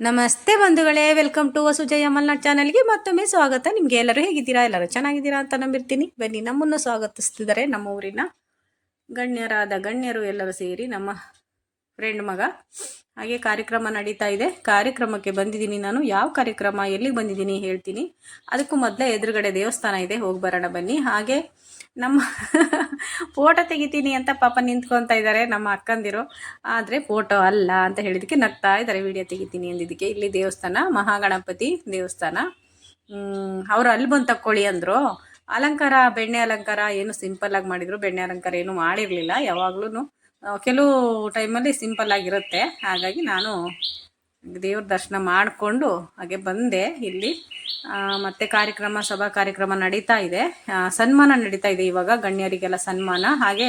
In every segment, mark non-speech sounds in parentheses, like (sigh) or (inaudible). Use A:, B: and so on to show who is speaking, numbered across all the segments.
A: ನಮಸ್ತೆ ಬಂಧುಗಳೇ, welcome to ವಸುಜಯ Malnad ಚಾನಲ್ಗೆ ಮತ್ತೊಮ್ಮೆ ಸ್ವಾಗತ. ನಿಮ್ಗೆ ಎಲ್ಲರೂ ಹೇಗಿದ್ದೀರಾ? ಎಲ್ಲರೂ ಚೆನ್ನಾಗಿದ್ದೀರಾ ಅಂತ ನಂಬಿರ್ತೀನಿ. ಬನ್ನಿ, ನಮ್ಮನ್ನು ಸ್ವಾಗತಿಸ್ತಿದ್ದಾರೆ ನಮ್ಮ ಊರಿನ ಗಣ್ಯರಾದ ಗಣ್ಯರು ಎಲ್ಲರೂ ಸೇರಿ ನಮ್ಮ ಫ್ರೆಂಡ್ ಮಗ. ಹಾಗೆ ಕಾರ್ಯಕ್ರಮ ನಡೀತಾ ಇದೆ. ಕಾರ್ಯಕ್ರಮಕ್ಕೆ ಬಂದಿದ್ದೀನಿ ನಾನು. ಯಾವ ಕಾರ್ಯಕ್ರಮ, ಎಲ್ಲಿಗೆ ಬಂದಿದ್ದೀನಿ ಹೇಳ್ತೀನಿ. ಅದಕ್ಕೂ ಮೊದಲೇ ಎದುರುಗಡೆ ದೇವಸ್ಥಾನ ಇದೆ. ಹೋಗಿ ಬರೋಣ ಬನ್ನಿ. ಹಾಗೆ ನಮ್ಮ (laughs) ಫೋಟೋ ತೆಗಿತೀನಿ ಅಂತ ಪಾಪ ನಿಂತ್ಕೊತಾ ಇದ್ದಾರೆ ನಮ್ಮ ಅಕ್ಕಂದಿರು. ಆದರೆ ಫೋಟೋ ಅಲ್ಲ ಅಂತ ಹೇಳಿದಕ್ಕೆ ನಗ್ತಾ ಇದ್ದಾರೆ. ವಿಡಿಯೋ ತೆಗಿತೀನಿ ಅಂದಿದ್ದಕ್ಕೆ. ಇಲ್ಲಿ ದೇವಸ್ಥಾನ, ಮಹಾಗಣಪತಿ ದೇವಸ್ಥಾನ. ಅವರು ಅಲ್ಲಿ ಬಂದು ತಕ್ಕೊಳ್ಳಿ ಅಂದರು. ಅಲಂಕಾರ, ಬೆಣ್ಣೆ ಅಲಂಕಾರ ಏನು ಸಿಂಪಲ್ ಆಗಿ ಮಾಡಿದ್ರು. ಬೆಣ್ಣೆ ಅಲಂಕಾರ ಏನು ಮಾಡಿರಲಿಲ್ಲ. ಯಾವಾಗ್ಲೂ ಕೆಲವು ಟೈಮಲ್ಲಿ ಸಿಂಪಲ್ ಆಗಿರುತ್ತೆ. ಹಾಗಾಗಿ ನಾನು ದೇವ್ರ ದರ್ಶನ ಮಾಡಿಕೊಂಡು ಹಾಗೆ ಬಂದೆ ಇಲ್ಲಿ. ಮತ್ತೆ ಕಾರ್ಯಕ್ರಮ, ಸಭಾ ಕಾರ್ಯಕ್ರಮ ನಡೀತಾ ಇದೆ. ಸನ್ಮಾನ ನಡೀತಾ ಇದೆ ಇವಾಗ ಗಣ್ಯರಿಗೆಲ್ಲ ಸನ್ಮಾನ. ಹಾಗೆ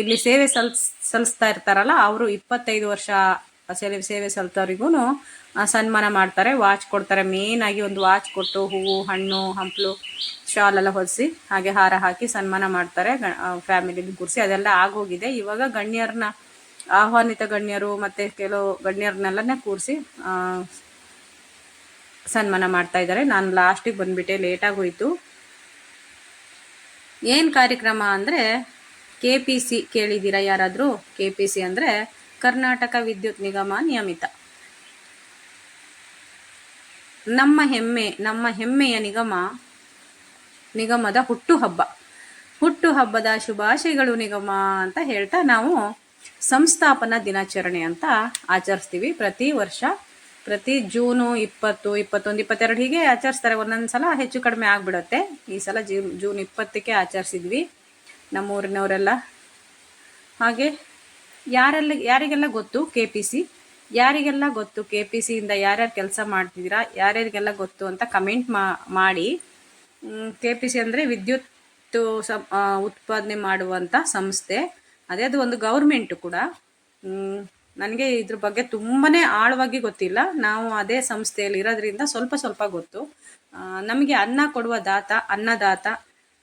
A: ಇಲ್ಲಿ ಸೇವೆ ಸಲ್ಸ್ ಸಲ್ಲಿಸ್ತಾ ಇರ್ತಾರಲ್ಲ, ಅವರು ಇಪ್ಪತ್ತೈದು ವರ್ಷ ಸೇವೆ ಸೇವೆ ಸಲ್ತವ್ರಿಗೂ ಸನ್ಮಾನ ಮಾಡ್ತಾರೆ. ವಾಚ್ ಕೊಡ್ತಾರೆ. ಮೇನ್ ಆಗಿ ಒಂದು ವಾಚ್ ಕೊಟ್ಟು ಹೂವು, ಹಣ್ಣು, ಹಂಪಲು ಶಾಲ್ ಎಲ್ಲ ಹೊಲಿಸಿ, ಹಾಗೆ ಹಾರ ಹಾಕಿ ಸನ್ಮಾನ ಮಾಡ್ತಾರೆ ಫ್ಯಾಮಿಲಿ ಕೂರಿಸಿ ಅದೆಲ್ಲ ಆಗೋಗಿದೆ. ಇವಾಗ ಗಣ್ಯರನ್ನ ಆಹ್ವಾನಿತ ಗಣ್ಯರು ಮತ್ತೆ ಕೆಲವು ಗಣ್ಯರನ್ನೆಲ್ಲನೇ ಕೂರಿಸಿ ಸನ್ಮಾನ ಮಾಡ್ತಾ ಇದ್ದಾರೆ. ನಾನು ಲಾಸ್ಟಿಗೆ ಬಂದ್ಬಿಟ್ಟೆ ಲೇಟಾಗಿ ಹೋಯಿತು ಏನು ಕಾರ್ಯಕ್ರಮ ಅಂದರೆ ಕೆ ಪಿ ಸಿ ಕೇಳಿದ್ದೀರಾ ಯಾರಾದರೂ? ಕೆ ಪಿ ಸಿ ಅಂದರೆ, ಕರ್ನಾಟಕ ವಿದ್ಯುತ್ ನಿಗಮ ನಿಯಮಿತ. ನಮ್ಮ ಹೆಮ್ಮೆ, ನಮ್ಮ ಹೆಮ್ಮೆಯ ನಿಗಮ ನಿಗಮದ ಹುಟ್ಟುಹಬ್ಬ. ಹುಟ್ಟುಹಬ್ಬದ ಶುಭಾಶಯಗಳು ನಿಗಮ ಅಂತ ಹೇಳ್ತಾ ನಾವು ಸಂಸ್ಥಾಪನಾ ದಿನಾಚರಣೆ ಅಂತ ಆಚರಿಸ್ತೀವಿ. ಪ್ರತಿ ವರ್ಷ, ಪ್ರತಿ ಜೂನು ಇಪ್ಪತ್ತು, ಇಪ್ಪತ್ತೊಂದು, ಇಪ್ಪತ್ತೆರಡು ಹೀಗೆ ಆಚರಿಸ್ತಾರೆ. ಒಂದೊಂದು ಸಲ ಹೆಚ್ಚು ಕಡಿಮೆ ಆಗ್ಬಿಡುತ್ತೆ. ಈ ಸಲ ಜೂನ್ ಜೂನ್ ಇಪ್ಪತ್ತಕ್ಕೆ ಆಚರಿಸಿದ್ವಿ ನಮ್ಮೂರಿನವರೆಲ್ಲ. ಹಾಗೆ ಯಾರೆಲ್ಲ, ಯಾರಿಗೆಲ್ಲ ಗೊತ್ತು ಕೆ ಪಿ ಸಿ? ಯಾರಿಗೆಲ್ಲ ಗೊತ್ತು ಕೆ ಪಿ ಸಿಯಿಂದ ಯಾರ್ಯಾರು ಕೆಲಸ ಮಾಡ್ತಿದ್ದೀರಾ? ಯಾರ್ಯಾರಿಗೆಲ್ಲ ಗೊತ್ತು ಅಂತ ಕಮೆಂಟ್ ಮಾಡಿ ಕೆ ಪಿ ಸಿ ಅಂದರೆ ವಿದ್ಯುತ್ ಸಂ ಉತ್ಪಾದನೆ ಮಾಡುವಂಥ ಸಂಸ್ಥೆ. ಅದೇ ಅದು ಒಂದು ಗೌರ್ಮೆಂಟು ಕೂಡ. ನನಗೆ ಇದ್ರ ಬಗ್ಗೆ ತುಂಬಾ ಆಳವಾಗಿ ಗೊತ್ತಿಲ್ಲ. ನಾವು ಅದೇ ಸಂಸ್ಥೆಯಲ್ಲಿ ಇರೋದ್ರಿಂದ ಸ್ವಲ್ಪ ಸ್ವಲ್ಪ ಗೊತ್ತು. ನಮಗೆ ಅನ್ನ ಕೊಡುವ ದಾತ, ಅನ್ನದಾತ,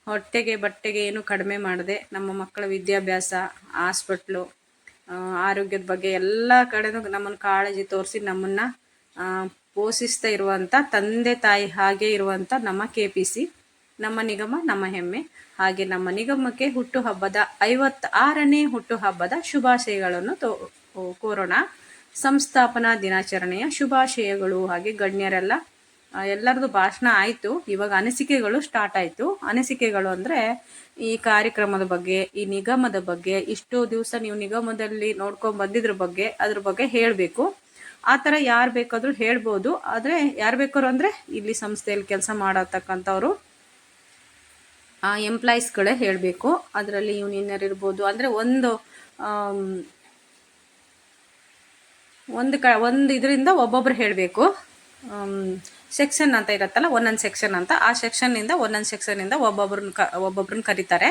A: ಹೊಟ್ಟೆಗೆ ಬಟ್ಟೆಗೆ ಏನು ಕಡಿಮೆ ಮಾಡದೆ ನಮ್ಮ ಮಕ್ಕಳ ವಿದ್ಯಾಭ್ಯಾಸ, ಹಾಸ್ಪಿಟ್ಲು ಆರೋಗ್ಯದ ಬಗ್ಗೆ ಎಲ್ಲ ಕಡೆನೂ ನಮ್ಮನ್ನು ಕಾಳಜಿ ತೋರಿಸಿ ನಮ್ಮನ್ನು ಪೋಷಿಸ್ತಾ ಇರುವಂಥ ತಂದೆ ತಾಯಿ ಹಾಗೆ ಇರುವಂಥ ನಮ್ಮ ಕೆ ಪಿ ಸಿ ನಮ್ಮ ನಿಗಮ, ನಮ್ಮ ಹೆಮ್ಮೆ. ಹಾಗೆ ನಮ್ಮ ನಿಗಮಕ್ಕೆ ಹುಟ್ಟುಹಬ್ಬದ ಐವತ್ತಾರನೇ ಹುಟ್ಟುಹಬ್ಬದ ಶುಭಾಶಯಗಳನ್ನು ತೋ ಕೋರೋಣ ಸಂಸ್ಥಾಪನಾ ದಿನಾಚರಣೆಯ ಶುಭಾಶಯಗಳು ಹಾಗೆ ಗಣ್ಯರೆಲ್ಲ ಎಲ್ಲರದು ಭಾಷಣ ಆಯಿತು. ಇವಾಗ ಅನಿಸಿಕೆಗಳು ಸ್ಟಾರ್ಟ್ ಆಯಿತು. ಅನಿಸಿಕೆಗಳು ಅಂದರೆ ಈ ಕಾರ್ಯಕ್ರಮದ ಬಗ್ಗೆ, ಈ ನಿಗಮದ ಬಗ್ಗೆ, ಇಷ್ಟು ದಿವಸ ನೀವು ನಿಗಮದಲ್ಲಿ ನೋಡ್ಕೊಂಡು ಬಂದಿದ್ರ ಬಗ್ಗೆ, ಅದ್ರ ಬಗ್ಗೆ ಹೇಳಬೇಕು. ಆ ಥರ ಯಾರು ಬೇಕಾದರೂ ಹೇಳ್ಬೋದು. ಆದರೆ ಯಾರು ಬೇಕಾದ್ರು ಅಂದರೆ ಇಲ್ಲಿ ಸಂಸ್ಥೆಯಲ್ಲಿ ಕೆಲಸ ಮಾಡತಕ್ಕಂಥವ್ರು, ಆ ಎಂಪ್ಲಾಯೀಸ್ಗಳೇ ಹೇಳಬೇಕು. ಅದರಲ್ಲಿ ಯೂನಿಯನರ್ ಇರ್ಬೋದು. ಅಂದರೆ ಒಂದು ಒಂದು ಕ, ಒಂದು ಇದರಿಂದ ಒಬ್ಬೊಬ್ರು ಹೇಳಬೇಕು. ಸೆಕ್ಷನ್ ಅಂತ ಇರುತ್ತಲ್ಲ, ಒಂದೊಂದು ಸೆಕ್ಷನ್ ಅಂತ. ಆ ಸೆಕ್ಷನ್ನಿಂದ ಒಂದೊಂದು ಸೆಕ್ಷನ್ನಿಂದ ಒಬ್ಬೊಬ್ರನ್ನ ಕ ಒಬ್ಬೊಬ್ರನ್ನ ಕರೀತಾರೆ.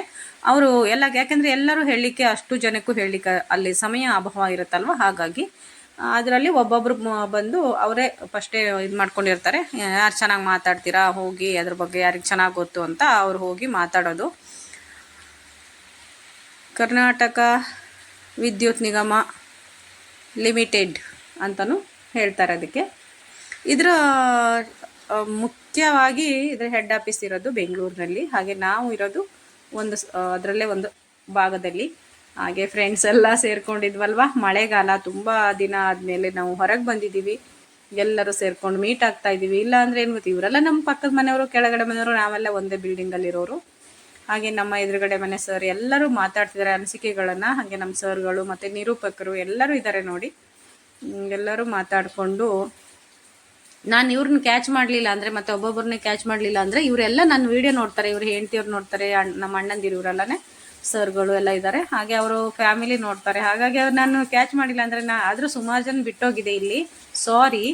A: ಅವರು ಎಲ್ಲ ಯಾಕೆಂದರೆ ಎಲ್ಲರೂ ಹೇಳಲಿಕ್ಕೆ ಅಷ್ಟು ಜನಕ್ಕೂ ಹೇಳಲಿಕ್ಕೆ ಅಲ್ಲಿ ಸಮಯ ಅಭಾವ ಇರುತ್ತಲ್ವ? ಹಾಗಾಗಿ ಅದರಲ್ಲಿ ಒಬ್ಬೊಬ್ರು ಬಂದು ಅವರೇ ಫಸ್ಟೇ ಇದು ಮಾಡ್ಕೊಂಡಿರ್ತಾರೆ. ಯಾರು ಚೆನ್ನಾಗಿ ಮಾತಾಡ್ತೀರಾ? ಹೋಗಿ ಅದ್ರ ಬಗ್ಗೆ ಯಾರಿಗೆ ಚೆನ್ನಾಗಿ ಗೊತ್ತು ಅಂತ ಅವ್ರು ಹೋಗಿ ಮಾತಾಡೋದು. ಕರ್ನಾಟಕ ವಿದ್ಯುತ್ ನಿಗಮ ಲಿಮಿಟೆಡ್ ಅಂತಲೂ ಹೇಳ್ತಾರೆ ಅದಕ್ಕೆ. ಇದರ ಮುಖ್ಯವಾಗಿ ಇದರ ಹೆಡ್ ಆಫೀಸ್ ಇರೋದು ಬೆಂಗಳೂರಿನಲ್ಲಿ. ಹಾಗೆ ನಾವು ಇರೋದು ಒಂದು ಅದರಲ್ಲೇ ಒಂದು ಭಾಗದಲ್ಲಿ. ಹಾಗೆ ಫ್ರೆಂಡ್ಸ್ ಎಲ್ಲ ಸೇರ್ಕೊಂಡಿದ್ವಲ್ವಾ? ಮಳೆಗಾಲ ತುಂಬ ದಿನ ಆದಮೇಲೆ ನಾವು ಹೊರಗೆ ಬಂದಿದ್ದೀವಿ. ಎಲ್ಲರೂ ಸೇರ್ಕೊಂಡು ಮೀಟ್ ಆಗ್ತಾ ಇದ್ದೀವಿ. ಇಲ್ಲ ಅಂದ್ರೆ ಏನು ಗೊತ್ತಿ, ಇವರೆಲ್ಲ ನಮ್ಮ ಪಕ್ಕದ ಮನೆಯವರು, ಕೆಳಗಡೆ ಮನೆಯವರು, ನಾವೆಲ್ಲ ಒಂದೇ ಬಿಲ್ಡಿಂಗಲ್ಲಿರೋರು ಹಾಗೆ ನಮ್ಮ ಎದುರುಗಡೆ ಮನೆ ಸರ್ ಎಲ್ಲರೂ ಮಾತಾಡ್ತಿದ್ದಾರೆ ಅನಿಸಿಕೆಗಳನ್ನು. ಹಾಗೆ ನಮ್ಮ ಸರ್ಗಳು ಮತ್ತು ನಿರೂಪಕರು ಎಲ್ಲರೂ ಇದ್ದಾರೆ ನೋಡಿ. ಎಲ್ಲರೂ ಮಾತಾಡಿಕೊಂಡು, ನಾನು ಇವ್ರನ್ನ ಕ್ಯಾಚ್ ಮಾಡಲಿಲ್ಲ ಅಂದರೆ, ಮತ್ತೆ ಒಬ್ಬೊಬ್ಬರನ್ನೇ ಕ್ಯಾಚ್ ಮಾಡಲಿಲ್ಲ ಅಂದರೆ, ಇವರೆಲ್ಲ ನನ್ನ ವಿಡಿಯೋ ನೋಡ್ತಾರೆ, ಇವ್ರು ಹೆಂಡ್ತಿಯವ್ರು ನೋಡ್ತಾರೆ ನಮ್ಮ ಅಣ್ಣಂದಿರು ಇವರೆಲ್ಲನೇ ಸರ್ಗಳು ಎಲ್ಲ ಇದ್ದಾರೆ ಹಾಗೆ ಅವರು ಫ್ಯಾಮಿಲಿ ನೋಡ್ತಾರೆ. ಹಾಗಾಗಿ ಅವ್ರು ನಾನು ಕ್ಯಾಚ್ ಮಾಡಿಲ್ಲ ಅಂದರೆ ನಾ ಆದರೂ ಸುಮಾರು ಜನ ಬಿಟ್ಟೋಗಿದೆ ಇಲ್ಲಿ. ಸಾರಿ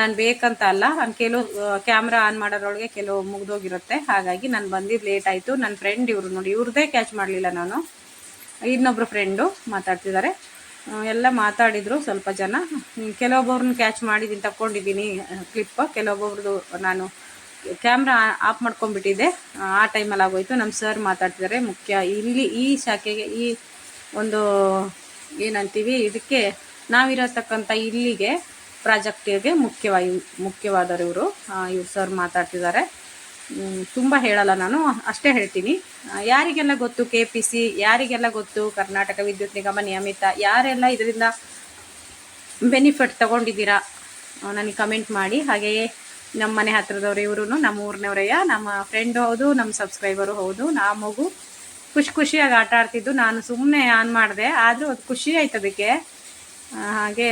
A: ನಾನು ಬೇಕಂತ ಅಲ್ಲ. ನಾನು ಕೆಲವು ಕ್ಯಾಮ್ರಾ ಆನ್ ಮಾಡೋದ್ರೊಳಗೆ ಕೆಲವು ಮುಗ್ದೋಗಿರುತ್ತೆ. ಹಾಗಾಗಿ ನಾನು ಬಂದಿದ್ದು ಲೇಟ್ ಆಯಿತು. ನನ್ನ ಫ್ರೆಂಡ್ ಇವರು ನೋಡಿ ಇವ್ರದ್ದೇ ಕ್ಯಾಚ್ ಮಾಡಲಿಲ್ಲ ನಾನು. ಇನ್ನೊಬ್ರು ಫ್ರೆಂಡು ಮಾತಾಡ್ತಿದ್ದಾರೆ ಎಲ್ಲ ಮಾತಾಡಿದರು ಸ್ವಲ್ಪ ಜನ. ಕೆಲವೊಬ್ಬರನ್ನ ಕ್ಯಾಚ್ ಮಾಡಿದ್ದೀನಿ ತಕೊಂಡಿದ್ದೀನಿ ಕ್ಲಿಪ್ ಕೆಲವೊಬ್ಬರದು ನಾನು ಕ್ಯಾಮ್ರಾ ಆಫ್ ಮಾಡ್ಕೊಂಡ್ಬಿಟ್ಟಿದ್ದೆ ಆ, ಟೈಮಲ್ಲಿ ಆಗೋಯ್ತು. ನಮ್ಮ ಸರ್ ಮಾತಾಡ್ತಿದ್ದಾರೆ ಮುಖ್ಯ ಇಲ್ಲಿ ಈ ಶಾಖೆಗೆ ಈ ಒಂದು ಏನಂತೀವಿ ಇದಕ್ಕೆ ನಾವಿರತಕ್ಕಂಥ ಇಲ್ಲಿಗೆ ಪ್ರಾಜೆಕ್ಟಿಗೆ ಮುಖ್ಯವಾಗಿ ಮುಖ್ಯವಾದರು ಇವರು. ಇವ್ರು ಸರ್ ಮಾತಾಡ್ತಿದ್ದಾರೆ ತುಂಬ ಹೇಳಲ್ಲ ನಾನು ಅಷ್ಟೇ ಹೇಳ್ತೀನಿ. ಯಾರಿಗೆಲ್ಲ ಗೊತ್ತು ಕೆ ಪಿ ಸಿ ಯಾರಿಗೆಲ್ಲ ಗೊತ್ತು ಕರ್ನಾಟಕ ವಿದ್ಯುತ್ ನಿಗಮ ನಿಯಮಿತ ಯಾರೆಲ್ಲ ಇದರಿಂದ ಬೆನಿಫಿಟ್ ತಗೊಂಡಿದ್ದೀರಾ ನನಗೆ ಕಮೆಂಟ್ ಮಾಡಿ. ಹಾಗೆಯೇ ನಮ್ಮ ಮನೆ ಹತ್ರದವ್ರು ಇವರು ನಮ್ಮ ಊರಿನವರಯ್ಯ, ನಮ್ಮ ಫ್ರೆಂಡು ಹೌದು, ನಮ್ಮ ಸಬ್ಸ್ಕ್ರೈಬರು ಹೌದು, ನಾ ಮಗು ಖುಷಿ ಖುಷಿಯಾಗಿ ಆಟ ಆಡ್ತಿದ್ದು. ನಾನು ಸುಮ್ಮನೆ ಆನ್ ಮಾಡಿದೆ, ಆದರೂ ಅದು ಖುಷಿ ಆಯ್ತು ಅದಕ್ಕೆ. ಹಾಗೆ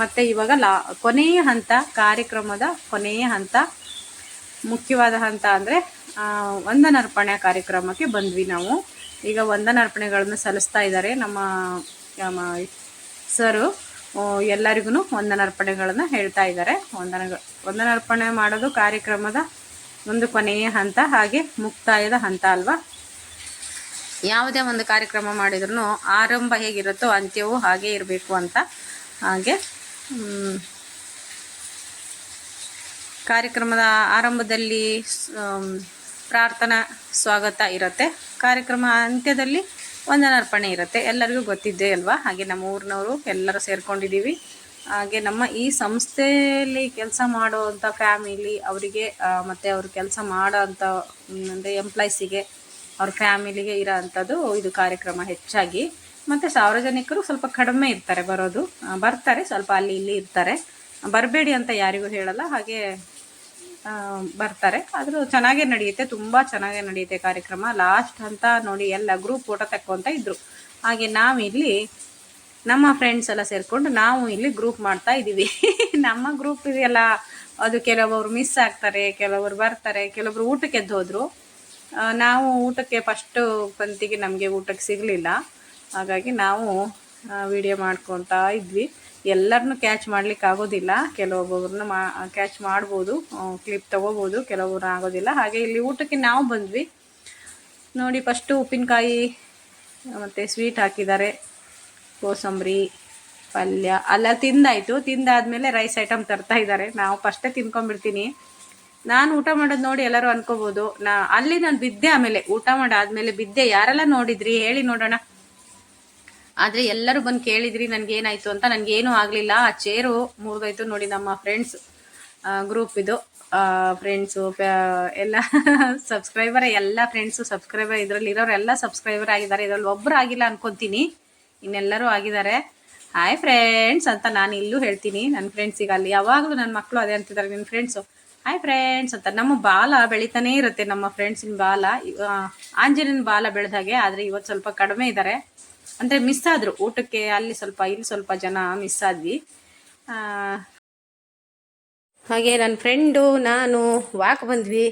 A: ಮತ್ತೆ ಇವಾಗ ಲಾ ಕೊನೆಯ ಹಂತ, ಕಾರ್ಯಕ್ರಮದ ಕೊನೆಯ ಹಂತ, ಮುಖ್ಯವಾದ ಹಂತ ಅಂದರೆ ವಂದನಾರ್ಪಣೆ ಕಾರ್ಯಕ್ರಮಕ್ಕೆ ಬಂದ್ವಿ ನಾವು. ಈಗ ವಂದನಾರ್ಪಣೆಗಳನ್ನು ಸಲ್ಲಿಸ್ತಾ ಇದ್ದಾರೆ ನಮ್ಮ ಸರು. ಎಲ್ಲರಿಗೂ ವಂದನಾರ್ಪಣೆಗಳನ್ನು ಹೇಳ್ತಾ ಇದ್ದಾರೆ. ವಂದನ ವಂದನಾರ್ಪಣೆ ಮಾಡೋದು ಕಾರ್ಯಕ್ರಮದ ಒಂದು ಕೊನೆಯ ಹಂತ, ಹಾಗೆ ಮುಕ್ತಾಯದ ಹಂತ ಅಲ್ವಾ? ಯಾವುದೇ ಒಂದು ಕಾರ್ಯಕ್ರಮ ಮಾಡಿದ್ರು ಆರಂಭ ಹೇಗಿರುತ್ತೋ ಅಂತ್ಯವೂ ಹಾಗೆ ಇರಬೇಕು ಅಂತ. ಹಾಗೆ ಕಾರ್ಯಕ್ರಮದ ಆರಂಭದಲ್ಲಿ ಪ್ರಾರ್ಥನಾ ಸ್ವಾಗತ ಇರುತ್ತೆ. ಕಾರ್ಯಕ್ರಮ ಅಂತ್ಯದಲ್ಲಿ ವಂದನಾರ್ಪಣೆ ಇರುತ್ತೆ. ಎಲ್ಲರಿಗೂ ಗೊತ್ತಿದ್ದೇ ಅಲ್ವಾ? ಹಾಗೆ ನಮ್ಮ ಊರಿನವರು ಎಲ್ಲರೂ ಸೇರ್ಕೊಂಡಿದ್ದೀವಿ. ಹಾಗೆ ನಮ್ಮ ಈ ಸಂಸ್ಥೆಯಲ್ಲಿ ಕೆಲಸ ಮಾಡುವಂಥ ಫ್ಯಾಮಿಲಿ ಅವರಿಗೆ ಮತ್ತು ಅವರು ಕೆಲಸ ಮಾಡೋವಂಥ ಅಂದರೆ ಎಂಪ್ಲಾಯ್ಸಿಗೆ ಅವ್ರ ಫ್ಯಾಮಿಲಿಗೆ ಇರೋ ಅಂಥದ್ದು ಇದು ಕಾರ್ಯಕ್ರಮ ಹೆಚ್ಚಾಗಿ. ಮತ್ತು ಸಾರ್ವಜನಿಕರು ಸ್ವಲ್ಪ ಕಡಿಮೆ ಇರ್ತಾರೆ ಬರೋದು. ಬರ್ತಾರೆ, ಸ್ವಲ್ಪ ಅಲ್ಲಿ ಇಲ್ಲಿ ಇರ್ತಾರೆ. ಬರಬೇಡಿ ಅಂತ ಯಾರಿಗೂ ಹೇಳಲ್ಲ. ಹಾಗೆ ಬರ್ತಾರೆ. ಆದರೂ ಚೆನ್ನಾಗೇ ನಡೆಯುತ್ತೆ, ತುಂಬ ಚೆನ್ನಾಗೇ ನಡೆಯುತ್ತೆ ಕಾರ್ಯಕ್ರಮ. ಲಾಸ್ಟ್ ಅಂತ ನೋಡಿ ಎಲ್ಲ ಗ್ರೂಪ್ ಫೋಟೋ ತಕ್ಕೊಂತ ಇದ್ರು. ಹಾಗೆ ನಾವಿಲ್ಲಿ ನಮ್ಮ ಫ್ರೆಂಡ್ಸ್ ಎಲ್ಲ ಸೇರಿಕೊಂಡು ನಾವು ಇಲ್ಲಿ ಗ್ರೂಪ್ ಮಾಡ್ತಾ ಇದ್ದೀವಿ (laughs) ನಮ್ಮ ಗ್ರೂಪ್ ಇದೆಯಲ್ಲ, ಅದು ಕೆಲವೊಬ್ರು ಮಿಸ್ ಆಗ್ತಾರೆ ಕೆಲವರು ಬರ್ತಾರೆ, ಕೆಲವೊಬ್ರು ಊಟಕ್ಕೆ ಎದ್ದು ಹೋದ್ರು. ನಾವು ಊಟಕ್ಕೆ ಫಸ್ಟು ಪಂತಿಗೆ ನಮಗೆ ಊಟಕ್ಕೆ ಸಿಗಲಿಲ್ಲ. ಹಾಗಾಗಿ ನಾವು ವಿಡಿಯೋ ಮಾಡ್ಕೊತಾ ಇದ್ವಿ. ಎಲ್ಲರನ್ನೂ ಕ್ಯಾಚ್ ಮಾಡ್ಲಿಕ್ಕೆ ಆಗೋದಿಲ್ಲ. ಕೆಲವೊಬ್ಬೊಬ್ರನ್ನ ಮಾ ಕ್ಯಾಚ್ ಮಾಡ್ಬೋದು ಕ್ಲಿಪ್ ತೊಗೋಬೋದು ಕೆಲವೊಬ್ರು ಆಗೋದಿಲ್ಲ. ಹಾಗೆ ಇಲ್ಲಿ ಊಟಕ್ಕೆ ನಾವು ಬಂದ್ವಿ. ನೋಡಿ ಫಸ್ಟು ಉಪ್ಪಿನಕಾಯಿ, ಮತ್ತು ಸ್ವೀಟ್ ಹಾಕಿದ್ದಾರೆ. ಕೋಸಂಬರಿ, ಪಲ್ಯ, ಅಲ್ಲ, ತಿಂದಾಯಿತು. ತಿಂದಾದಮೇಲೆ ರೈಸ್ ಐಟಮ್ ತರ್ತಾ ಇದ್ದಾರೆ. ನಾವು ಫಸ್ಟೇ ತಿನ್ಕೊಂಡ್ಬಿಡ್ತೀನಿ. ನಾನು ಊಟ ಮಾಡೋದು ನೋಡಿ ಎಲ್ಲರೂ ಅನ್ಕೋಬೋದು. ನಾ, ಅಲ್ಲಿ ನಾನು ಬಿದ್ದೆ ಆಮೇಲೆ. ಊಟ ಮಾಡಾದ್ಮೇಲೆ ಬಿದ್ದೆ. ಯಾರೆಲ್ಲ ನೋಡಿದ್ರಿ? ಹೇಳಿ ನೋಡೋಣ. ಆದ್ರೆ ಎಲ್ಲರೂ ಬಂದು ಕೇಳಿದ್ರಿ ನನ್ಗೆ ಏನಾಯ್ತು ಅಂತ. ನನ್ಗೆ ಏನು ಆಗ್ಲಿಲ್ಲ. ಆ ಚೇರು ಮುರಿದೋಯ್ತು ನೋಡಿ ನಮ್ಮ ಫ್ರೆಂಡ್ಸ್ ಗ್ರೂಪ್ ಇದು. ಫ್ರೆಂಡ್ಸು ಎಲ್ಲ (laughs) ಸಬ್ಸ್ಕ್ರೈಬರ್ ಎಲ್ಲ ಫ್ರೆಂಡ್ಸು ಸಬ್ಸ್ಕ್ರೈಬರ್ ಇದರಲ್ಲಿ ಇರೋರು ಎಲ್ಲ ಸಬ್ಸ್ಕ್ರೈಬರ್ ಆಗಿದ್ದಾರೆ. ಇದರಲ್ಲಿ ಒಬ್ಬರು ಆಗಿಲ್ಲ ಅನ್ಕೊಂತೀನಿ. ಇನ್ನೆಲ್ಲರೂ ಆಗಿದ್ದಾರೆ. ಹಾಯ್ ಫ್ರೆಂಡ್ಸ್ ಅಂತ ನಾನು ಇಲ್ಲೂ ಹೇಳ್ತೀನಿ. ನನ್ನ ಫ್ರೆಂಡ್ಸಿಗೆ ಅಲ್ಲಿ ಯಾವಾಗಲೂ ನನ್ನ ಮಕ್ಕಳು ಅದೇ ಅಂತಿದ್ದಾರೆ ನಿನ್ನ ಫ್ರೆಂಡ್ಸು ಹಾಯ್ ಫ್ರೆಂಡ್ಸ್ ಅಂತ ನಮ್ಮ ಬಾಲ ಬೆಳಿತಾನೇ ಇರುತ್ತೆ. ನಮ್ಮ ಫ್ರೆಂಡ್ಸಿನ ಬಾಲ. ಆಂಜನೇಯನ ಬಾಲ ಬೆಳೆದಾಗೆ ಆದರೆ ಇವತ್ತು ಸ್ವಲ್ಪ ಕಡಿಮೆ ಇದ್ದಾರೆ ಅಂದರೆ ಮಿಸ್ ಆದರು. ಊಟಕ್ಕೆ ಅಲ್ಲಿ ಸ್ವಲ್ಪ, ಇಲ್ಲಿ ಸ್ವಲ್ಪ ಜನ ಮಿಸ್ ಆದ್ವಿ. ಹಾಗೆ ನನ್ನ ಫ್ರೆಂಡು ನಾನು ವಾಕ್ ಬಂದ್ವಿ.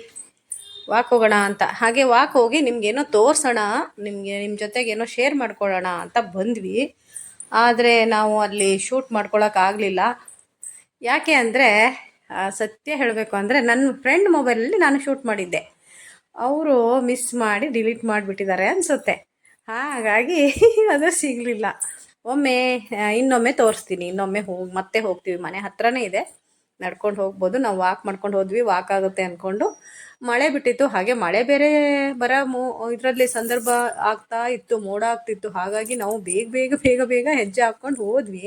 A: ವಾಕ್ ಹೋಗೋಣ ಅಂತ. ಹಾಗೆ ವಾಕ್ ಹೋಗಿ ನಿಮ್ಗೇನೋ ತೋರಿಸೋಣ, ನಿಮಗೆ ನಿಮ್ಮ ಜೊತೆಗೇನೋ ಶೇರ್ ಮಾಡ್ಕೊಳ್ಳೋಣ ಅಂತ ಬಂದ್ವಿ. ಆದರೆ ನಾವು ಅಲ್ಲಿ ಶೂಟ್ ಮಾಡ್ಕೊಳಕ್ಕಾಗಲಿಲ್ಲ ಯಾಕೆ ಅಂದರೆ ಸತ್ಯ ಹೇಳಬೇಕು ಅಂದರೆ ನನ್ನ ಫ್ರೆಂಡ್ ಮೊಬೈಲಲ್ಲಿ ನಾನು ಶೂಟ್ ಮಾಡಿದ್ದೆ. ಅವರು ಮಿಸ್ ಮಾಡಿ ಡಿಲೀಟ್ ಮಾಡಿಬಿಟ್ಟಿದ್ದಾರೆ ಅನಿಸುತ್ತೆ. ಹಾಗಾಗಿ (laughs) ಅದು ಸಿಗಲಿಲ್ಲ. ಒಮ್ಮೆ ಇನ್ನೊಮ್ಮೆ ತೋರಿಸ್ತೀನಿ, ಇನ್ನೊಮ್ಮೆ ಹೋಗಿ, ಮತ್ತೆ ಹೋಗ್ತೀವಿ. ಮನೆ ಹತ್ರನೇ ಇದೆ. ನಡ್ಕೊಂಡು ಹೋಗ್ಬೋದು. ನಾವು ವಾಕ್ ಮಾಡ್ಕೊಂಡು ಹೋದ್ವಿ ವಾಕ್ ಆಗುತ್ತೆ ಅಂದ್ಕೊಂಡು ಮಳೆ ಬಿಟ್ಟಿತ್ತು. ಹಾಗೆ ಮಳೆ ಬೇರೆ ಬರ ಮೂ, ಇದರಲ್ಲಿ ಸಂದರ್ಭ ಆಗ್ತಾ ಇತ್ತು, ಮೋಡ ಆಗ್ತಿತ್ತು. ಹಾಗಾಗಿ ನಾವು ಬೇಗ ಬೇಗ ಬೇಗ ಬೇಗ ಹೆಜ್ಜೆ ಹಾಕ್ಕೊಂಡು ಹೋದ್ವಿ.